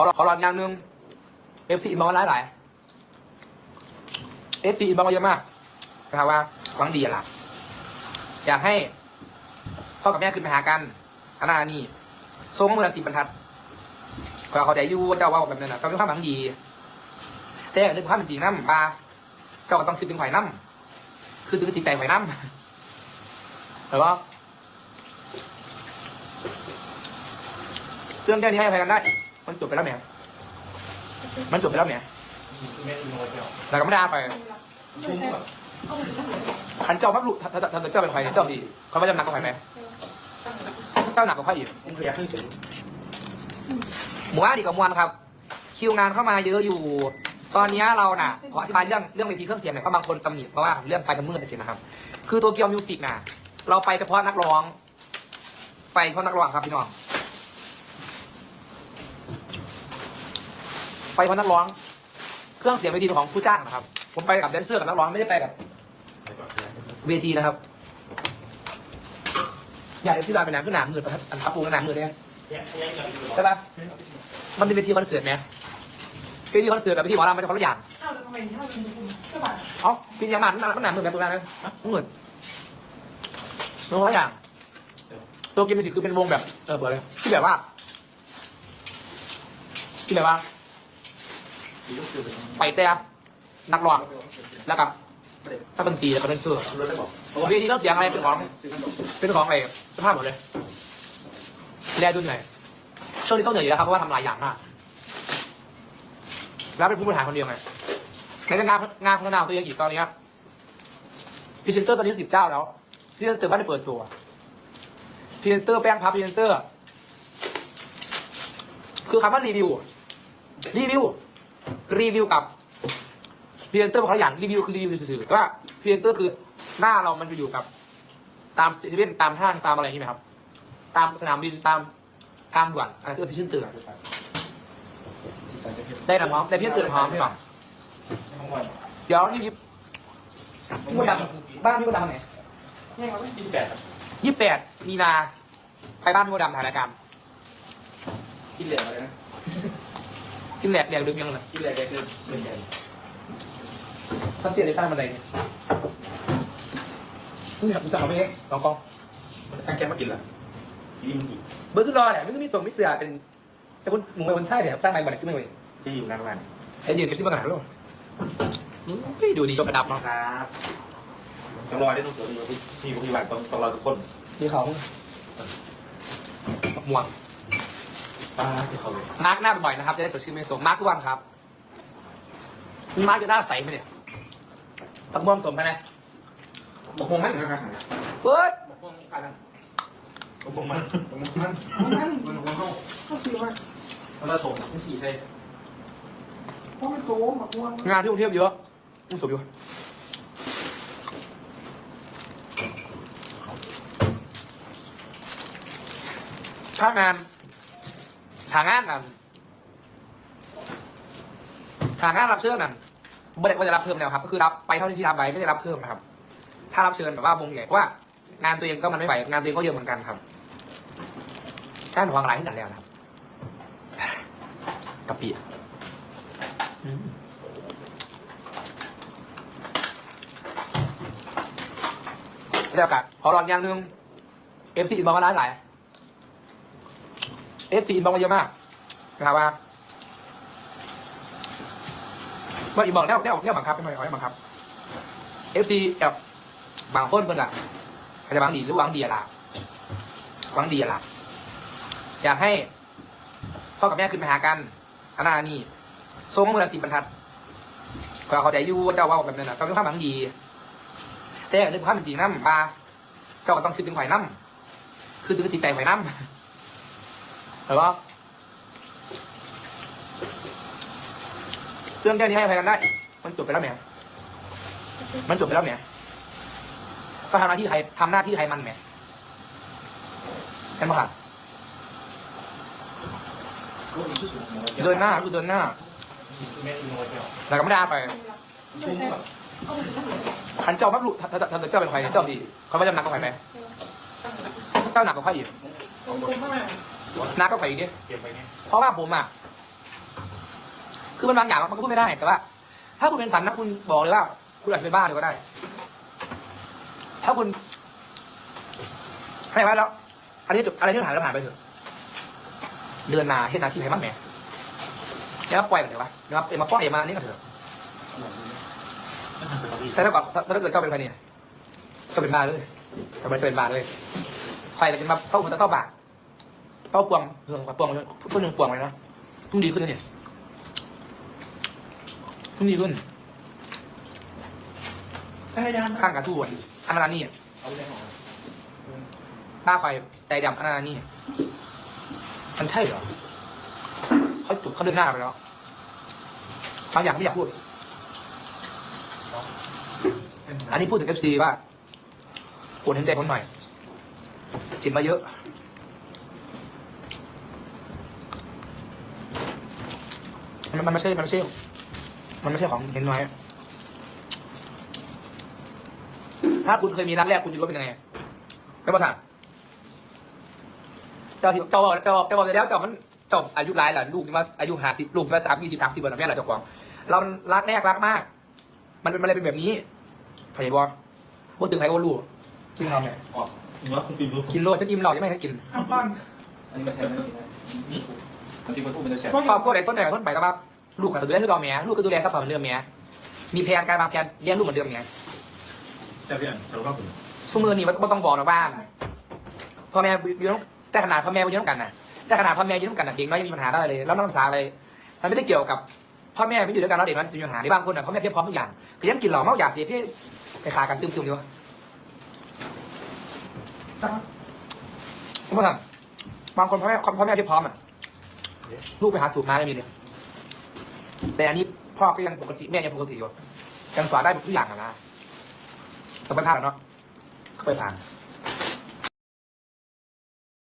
ขอขอรอนอย่างหนึ่งเอฟซีมาหลายหลายเอฟซีมาเยอะมากนะครับว่าหวังดีอะล่ะอยากให้พ่อกับแม่ขึ้นไปหากันอันนั้นอันนี้ทรงมือละสิบบรรทัดก็เข้าใจอยู่เจ้าว่าแบบนั้นนะเจ้ามีความหวังดี แต่ในึกภาพเป็นจริงน้ำปลาเจ้าก็ต้องคิดถึงไข่น้ำคือถึงจิตใจไข่น้ำแต่ว่าเรื่องแค่นี้ให้อภัยกันได้ มันจบไปแล้วเนี่ยมันจบไปแล้วเนี่ยแม่อีโมเดียวแต่ก็ไม่ได้ไปขันเจ้าพักลุถ้าถ้าถ้าเกิดเจ้าเป็นใครเนี่ยเจ้าดีเขาว่าจะหนักกว่าใครไหมเจ้าหนักกว่าใครอีกผมพยายามขึ้นเฉยหมู่บ้านดีกับมวลครับ คิวงานเข้ามาเยอะอยู่ ตอนนี้เราน่ะขออธิบายเรื่องเรื่องเวทีเครื่องเสียงหน่อยเพราะบางคนตำหนิเพราะว่าเรื่องไฟมันมืดไปสินะครับ คือตัวเกียวมิวสิกน่ะ เราไปเฉพาะนักร้อง ไปเฉพาะนักร้องครับพี่น้อง ไปเฉพาะนักร้อง เครื่องเสียงเวทีเป็นของผู้จ้างนะครับ ผมไปกับแดนเซอร์กับนักร้องไม่ได้ไปกับเวทีนะครับ อยากจะที่ลาเป็นหนังขึ้นหนามืดนะครับอันทับปูหนามืดเนี่ยเนี่ยเนี่ยเนี่ยใช่ปะมันเป็นเวทีคอนเสิร์ตไหมเวทีคอนเสิร์ตกับเวทีหมอลำมันจะคนละอย่างเอ้าแล้วทำไมเท่าเป็นคุณก็แบบเอ้าพี่ยามันมันหนามืดแบบตัวนั้นนะมืดมันคนละอย่างตัวเกมมิวสิกคือเป็นวงแบบเออเปิดเลยที่แบบว่าที่แบบว่า ไปแต่นักร้องแล้วกับถ้าดนตรีแล้วก็เป็นเสื้อร์เวทีต้องเสียงอะไรเป็นของ เป็นของอะไรภาพหมดเลยแลดูหน่อยช่วงนี้ต้องเหนื่อยอยู่แล้วครับเพราะว่าทำหลายอย่างมากแล้วเป็นผู้บริหารคนเดียวไงในงานงานพัฒนาตัวเองอีกตอนนี้พรีเซนเตอร์ตอนนี้สิบเจ้าแล้วพรีเซนเตอร์ไม่ได้เปิดตัวพรีเซนเตอร์แป้งพับพรีเซนเตอร์ คือคำว่ารีวิวรีวิว รีวิวกับพรีเซนเตอร์เขาอย่างรีวิวคือรีวิวสื่อๆแต่ว่าพรีเซนเตอร์คือหน้าเรามันจะอยู่กับ ตามเซเว่นตามห้างตามอะไรอย่างนี้ไหมครับ ตามสนามบินตามทางด่วนอะไรที่เป็นพรีเซนเตอร์ได้น้ำหอมได้พรีเซนเตอร์น้อมพี่หม่ำเดี๋ยวนี่ยิบพี่ดำบ้านพี่มดดำไหนยี่สิบแปดยี่สิบแปดมีนาไปบ้านพี่มดดำถ่ายรายการกินเหลืออะไรนะ กินแหลกแหลกลืมยังเลยกินเหลือแกคือหนึ่งแกนสักเสียในใต้บันไดเนี่ยซึ่งอยากจะเอาไปเองลองกองสั่งแกมากินเหรอกินมึงกี่เบอร์ขึ้นรอแหละไม่ต้องมีส่งไม่เสือเป็น แต่คนหนุ่มเป็นคนใช่เดี๋ยวตั้งไปบันไดซึ่งไม่ไหวที่อยู่นานวันไอ้ยืนเอฟซีบังหนาลูกอุ้ยดูดียกกระดับเนาะครับจังรอยได้ต้องเสืออยู่ที่ที่พี่บ้านต้องต้องรอทุกคนดีเขาม่วง ป้าที่เขาเลยมาร์กหน้าบ่อยๆนะครับ จะได้สดชื่นไม่สมมาร์กทุกวันครับมาร์กจะหน้าใสไหมเนี่ยตักม่วงสมไปนะบกพงมันนะครับเฮ้ยบกพงกันบกพงมันบกพงมันมันบกพงเข้าก็ซื้อมามันผสมทั้งสี่ใช่เพราะมันโซ่หมักม่วงงานที่กรุงเทพเยอะต้องสมอยู่ชอบงานหางานนั่นหางานรับเชิญนั่นไม่ได้ว่าจะรับเพิ่มแล้วครับ ก็คือรับไปเท่าที่รับไปไม่ได้รับเพิ่มนะครับ ถ้ารับเชิญแบบว่าวงใหญ่เพราะว่างานตัวเองก็มันไม่ไหวงานตัวเองก็เยอะเหมือนกันครับการวางรายให้หนักแล้วนะครับกะปิอืมได้โอกาสขอรอนอย่างหนึ่งเอฟซีอินบอกมาหลายหลาย เอฟซีอินบอกมาเยอะมากนะครับว่าว่าอีบอกแนวแนวแนวบังคับไม่หน่อยเอาให้บังคับเอฟซีแบบบางคนเพิ่นอะอาจจะหวังดีหรือหวังดีอะล่ะหวังดีอะล่ะอยากให้พ่อกับแม่ขึ้นไปหากันอันนั้นอันนี้ทรงมือละสิบบรรทัดก็เข้าใจอยู่ว่าเจ้าว่าแบบนั้นนะเจ้ามีความหวังดี แต่นึกภาพเป็นจริงน้ำปลาเจ้าก็ต้องคิดถึงไข่น้ำคือถึงจิตใจไข่น้ำ แต่ว่าเรื่องแค่นี้ให้อภัยกันได้ มันจบไปแล้วเนี่มันจบไปแล้วเนี่ก็ทำหน้าที่ใครทำหน้าที่ใครมันเนี่ยใช่ไหมครับเดินหน้าคือเดินหน้าแต่ก็ไม่ได้ไปขันเจ้าพักลุถ้าถ้าเกิดเจ้าเป็นใครเจ้าดีเขาไม่จำหนักกว่าใครไหมเจ้าหนักกว่าใครอีก คุณคุณมากหนักกว่าใครอีกดิเก็บไปเนี่ยเพราะว่าผมอะ คือมันบางอย่างมันก็พูดไม่ได้แต่ว่า ถ้าคุณเป็นสันนะคุณบอกเลยว่า คุณอาจจะเป็นบ้าเลยก็ได้ ถ้าคุณให้ไว้แล้วอะไรที่จบอะไรที่ผ่านแล้วผ่านไปเถอะเดินมาเห็นหนาที่ไหนบ้างแหมแล้วปล่อยกันเถอะวะเดี๋ยวมาเอ็มมาป้อนเอ็มมานี่กันเถอะแต่ถ้าก่อนถ้าเกิดเจ้าเป็นใครเนี่ยเจ้าเป็นบ้าเลยเจ้าเป็นเป็นบ้าเลยใครจะเป็นมาเข้ามันจะเข้าบา เข้าปวงเรื่องปวงพูดหนึ่งปวงเลยนะต้องดีขึ้นนะเนี่ยต้องดีขึ้นพยายามข้างกับทุกคนอันนั้นนี่เอาแรงอหน้าไฟใจดำอันนั้นนี่มันใช่เหรอเขาจุดเขาเดินหน้าไปแล้วบางอย่างไม่อยากพูด อันนี้พูดถึงเอฟซีว่าปวดเห็นใจคนหน่อยจิตมาเยอะ มันมันไม่ใช่มันไม่ใช่มันไม่ใช่ของเห็นน้อยถ้าคุณเคยมีรักแรกคุณจะรู้ว่าเป็นยังไงไม่ประสานเจ้าที่เจ้าบอกเจ้าบอกเจ้าบอกไปแล้วเจ้ามันเจ้าอายุหลายหล่ะลูกนี่มาอายุห้าสิบลูกมาสามยี่สิบสามสิบวันแม่หล่ะเจ้าของเรารักแรกรักมาก มันเป็นอะไรเป็นแบบนี้พยาบอลพูดถึงใครก็รู้กินเราเนี่ยออกนี่ว่าคุณปีนรู้กินโลดจะอิ่มเราจะไม่ให้กินน้ำปั้นอันนี้ก็ใช้ไม่ได้ นี่มันที่มันพูดมันจะแฉะครอบครัวไหนต้นไหนต้นไปแต่ว่าลูกก็ดูแลคือเราแม่ลูกก็ดูแลซัพพอร์ตเหมือนเดิมแม่มีแผนการวางแผนเลี้ยงลูกเหมือนเดิมแม่แต่เพื่อนเราก็ถึงสมือนี่มันก็ต้องบอกนะว่าพ่อแม่อยู่ต้องแต่ขนาดพ่อแม่อยู่ต้องกันนะแต่ขนาดพ่อแม่ยู่ต้องกันนะเด็กน้อยยังมีปัญหาได้เลย แล้วน้องภาษาอะไรมันไม่ได้เกี่ยวกับพ่อแม่ไม่อยู่ด้วยกันแล้วเด็กน้อยจะมีปัญหาในบางคนอะพ่อแม่เพียบพร้อมทุกอย่างก็ยังกินเหล้าเมาอยากเสียพี่ไปขากันตึมๆอยู่จ้าคุณผู้ชมบางคนพ่อแม่พ่อแม่เพียบพร้อมอะ ลูกไปหาถูกมาแลยมีเนี่ยแต่อันนี้พ่อก็ยังปกติแม่ยังปกติอยู่ยังสอนได้ทุกอย่างอะนะแต่ไม่าดหรอกเนาะก็ไปผ่าน